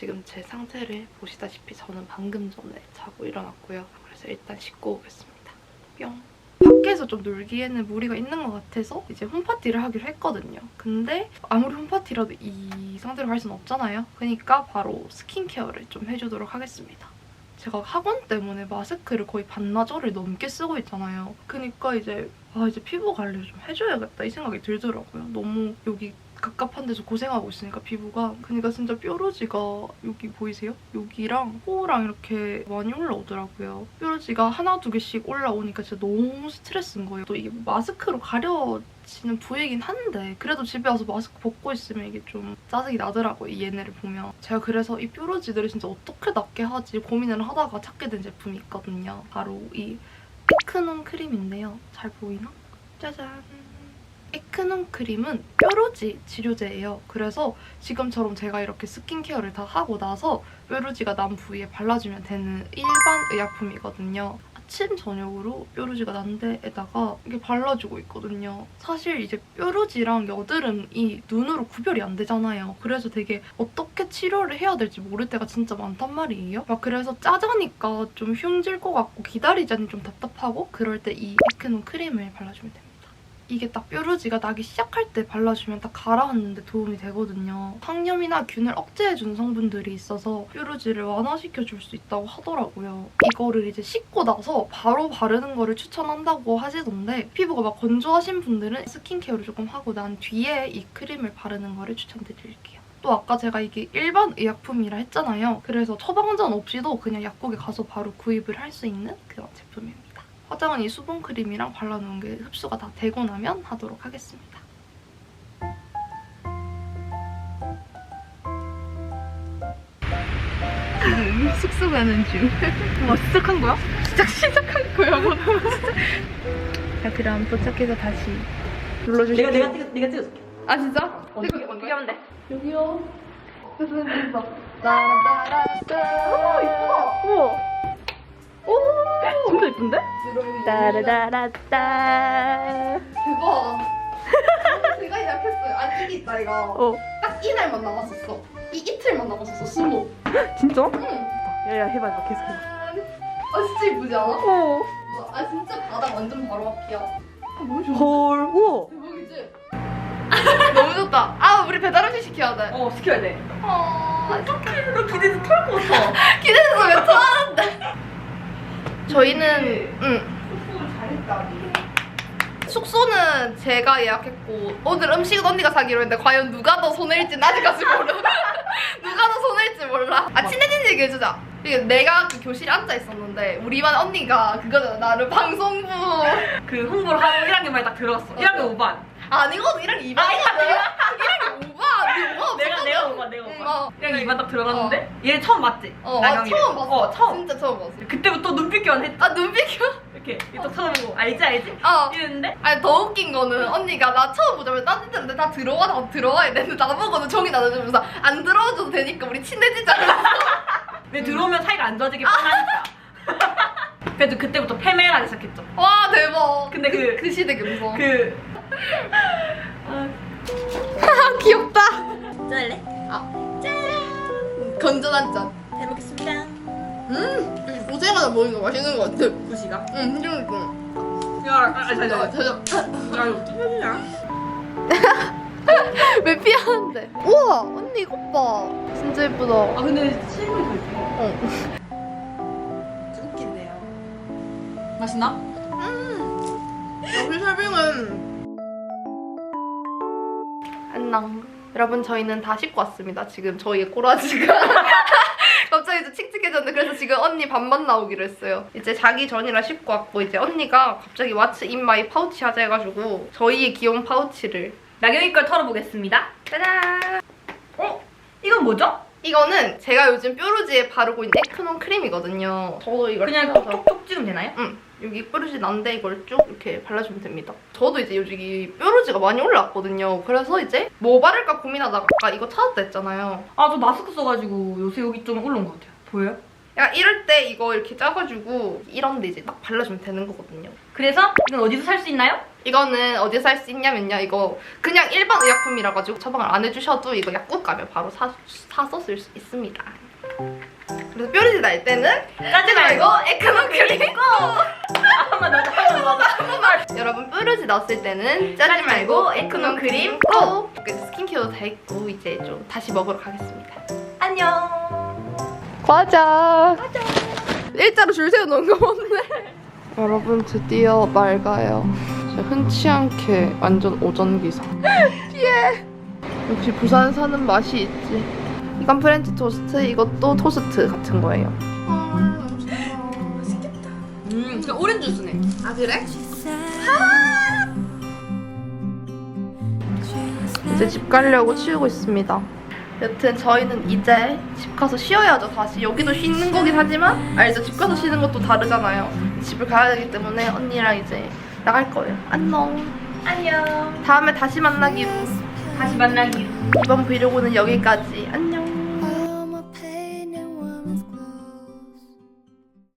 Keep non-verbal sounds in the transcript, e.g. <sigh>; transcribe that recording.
지금 제 상태를 보시다시피 저는 방금 전에 자고 일어났고요. 그래서 일단 씻고 오겠습니다. 뿅. 밖에서 좀 놀기에는 무리가 있는 것 같아서 이제 홈파티를 하기로 했거든요. 근데 아무리 홈파티라도 이 상태로 갈 수는 없잖아요. 그러니까 바로 스킨케어를 좀 해주도록 하겠습니다. 제가 학원 때문에 마스크를 거의 반나절을 넘게 쓰고 있잖아요. 그러니까 이제 아 이제 피부 관리를 좀 해줘야겠다 이 생각이 들더라고요. 너무 여기 갑갑한 데서 고생하고 있으니까 피부가 그러니까 진짜 뾰루지가 여기 보이세요? 여기랑 코랑 이렇게 많이 올라오더라고요. 뾰루지가 하나 두 개씩 올라오니까 진짜 너무 스트레스인 거예요. 또 이게 마스크로 가려 지는 부위이긴 한데 그래도 집에 와서 마스크 벗고 있으면 이게 좀 짜증이 나더라고요. 이 얘네를 보면 제가 그래서 이 뾰루지들을 진짜 어떻게 낫게 하지 고민을 하다가 찾게 된 제품이 있거든요. 바로 이 에크논 크림인데요. 잘 보이나? 짜잔. 에크논 크림은 뾰루지 치료제예요. 그래서 지금처럼 제가 이렇게 스킨케어를 다 하고 나서 뾰루지가 난 부위에 발라주면 되는 일반 의약품이거든요. 아침 저녁으로 뾰루지가 난 데에다가 이게 발라주고 있거든요. 사실 이제 뾰루지랑 여드름이 눈으로 구별이 안 되잖아요. 그래서 되게 어떻게 치료를 해야 될지 모를 때가 진짜 많단 말이에요. 막 그래서 짜자니까 좀 흉질 것 같고 기다리자니 좀 답답하고 그럴 때 이 에크논 크림을 발라주면 됩니다. 이게 딱 뾰루지가 나기 시작할 때 발라주면 딱 가라앉는데 도움이 되거든요. 항염이나 균을 억제해주는 성분들이 있어서 뾰루지를 완화시켜줄 수 있다고 하더라고요. 이거를 이제 씻고 나서 바로 바르는 거를 추천한다고 하시던데 피부가 막 건조하신 분들은 스킨케어를 조금 하고 난 뒤에 이 크림을 바르는 거를 추천드릴게요. 또 아까 제가 이게 일반 의약품이라 했잖아요. 그래서 처방전 없이도 그냥 약국에 가서 바로 구입을 할 수 있는 그런 제품입니다. 화장은 이 수분 크림이랑 발라놓은 게 흡수가 다 되고 나면 하도록 하겠습니다. 지금 숙소 가는 중. 와 시작한 거야? 시작 시작한 거야. 뭐. <laughs> 자 그럼 도착해서 다시 눌러주시면 내가 내가 찍어 내가 찍어줄게. 아 진짜? 어떻게 어떻게 하면 돼? 여기요. 그래서 된다. 따라따라따. 오 이쁘다. 우와. 오 진짜 이쁜데? 따라다라따. 대박. 제가 예약했어요. 아니 이게 있다 이거. 어 딱 이날만 남았었어. 이 이틀만 남았었어. 스모. 진짜? 응. 야야 해봐 나 계속 해봐. 아 진짜 이쁘지 않아? 어. 아 진짜 바닥 완전 바로 앞이야. 아, 너무 좋아. 헐 우와. 대박이지? <laughs> 너무 좋다. 아 우리 배달 음식 시켜야 돼. 어 시켜야 돼. 어. 어떡해 너 기대서 털고 왔어. 기대돼서 왜 토하는데? 저희는 응. 잘했다. 숙소는 제가 예약했고 오늘 음식은 언니가 사기로 했는데 과연 누가 더 손해일지는 아직까지 모르 <laughs> 누가 더 손해일지 몰라. 아 친해진 얘기 해주자. 이게 내가 그 교실에 앉아 있었는데 우리 반 언니가 그거잖아. 나를 방송부. 그 홍보를 하고 1학년만에 딱 들어갔어. 1학년 5반. 아니거든. 1학년 2반이거든. 1학년 5반 니 뭐가 내가 내가 없었거든. 5반 내가 응, 5반. 어. 1학년 2반 딱 들어갔는데 얘 처음 봤지? 어, 아, 나경이를. 처음 봤어 어 처음. 진짜 처음 봤어 그때부터 눈빛 교환했다. 아 눈빛 교 이렇게 이렇게 쳐다보고 알지 알지? 어 이랬는데 아니 더 웃긴 거는 언니가 나 처음 보자마자 따뜻했는데 다 들어와 다 들어와야 되는데 나보고는 종이 나눠주면서 안 들어와줘도 되니까 우리 친해지자 왜 들어오면 사이가 안 좋아지길 뻔하니까. <laughs> 그래도 그때부터 패매하기 시작했죠. 와 대박 근데 그- 그 시대 감성 그 아, <laughs> 아 귀엽다 짤래? 건전한 짠 잘 먹겠습니다. 음, 여기 고생하다 먹으니까 맛있는 것 같아. 구시가. 응, 힘들좀 야, 아, 아, 잘, 야, 잘. 저, 저. 야, 이거 어떻게 해야 <laughs> 왜 피하는데? 우와, 언니 이것 봐. 진짜 예쁘다. 아, 근데 실물이 더 예뻐. 어. <laughs> 웃긴데요. 맛있나? 우리 설빙은 안녕. 여러분 저희는 다 씻고 왔습니다. 지금 저희의 꼬라지가 <laughs> 갑자기 이제 칙칙해졌는데 그래서 지금 언니 밥만 나오기로 했어요. 이제 자기 전이라 씻고 왔고 이제 언니가 갑자기 왓츠 인 마이 파우치 하자 해가지고 저희의 귀여운 파우치를 나경이 걸 털어보겠습니다. 짜잔! 어? 이건 뭐죠? 이거는 제가 요즘 뾰루지에 바르고 있는 에크논 크림이거든요. 저도 이걸 그냥 뜯어서- 톡톡톡 찍으면 되나요? 응. 여기 뾰루지 난데 이걸 쭉 이렇게 발라주면 됩니다. 저도 이제 요즘 이 뾰루지가 많이 올라왔거든요. 그래서 이제 뭐 바를까 고민하다가 이거 찾았다 했잖아요. 아, 저 마스크 써가지고 요새 여기 좀 올라온 것 같아요. 보여요? 약간 이럴 때 이거 이렇게 짜가지고 이런데 이제 딱 발라주면 되는 거거든요. 그래서 이건 어디서 살 수 있나요? 이거는 어디서 살 수 있냐면요. 이거 그냥 일반 의약품이라 가지고 처방을 안 해주셔도 이거 약국 가면 바로 사, 사서 쓸 수 있습니다. 그래서 뾰루지 날 때는 짜지 말고! 한번 넣자 한번 넣자 여러분 뾰루지 넣었을 때는 짜지 말고 에크노 크림 꼭! 스킨케어도 다 했고 이제 좀 다시 먹으러 가겠습니다. 안녕 과자. 일자로 줄 세워 놓은 거 없네. 여러분 드디어 맑아요. 흔치 않게 완전 오전 기상. 예. 역시 부산 사는 맛이 있지. 이건 프렌치 토스트, 이것도 토스트 같은 거예요. 음 진짜 오렌지 주스네 아 그래? 이제 집 가려고 치우고 있습니다. 여튼 저희는 이제 집 가서 쉬어야죠. 다시 여기도 쉬는 거긴 하지만 알죠 집 가서 쉬는 것도 다르잖아요. 집을 가야 되기 때문에 언니랑 이제 나갈 거예요. 안녕. 안녕. 다음에 다시 만나기로 다시 만나기로 이번 브이로그는 여기까지. 안녕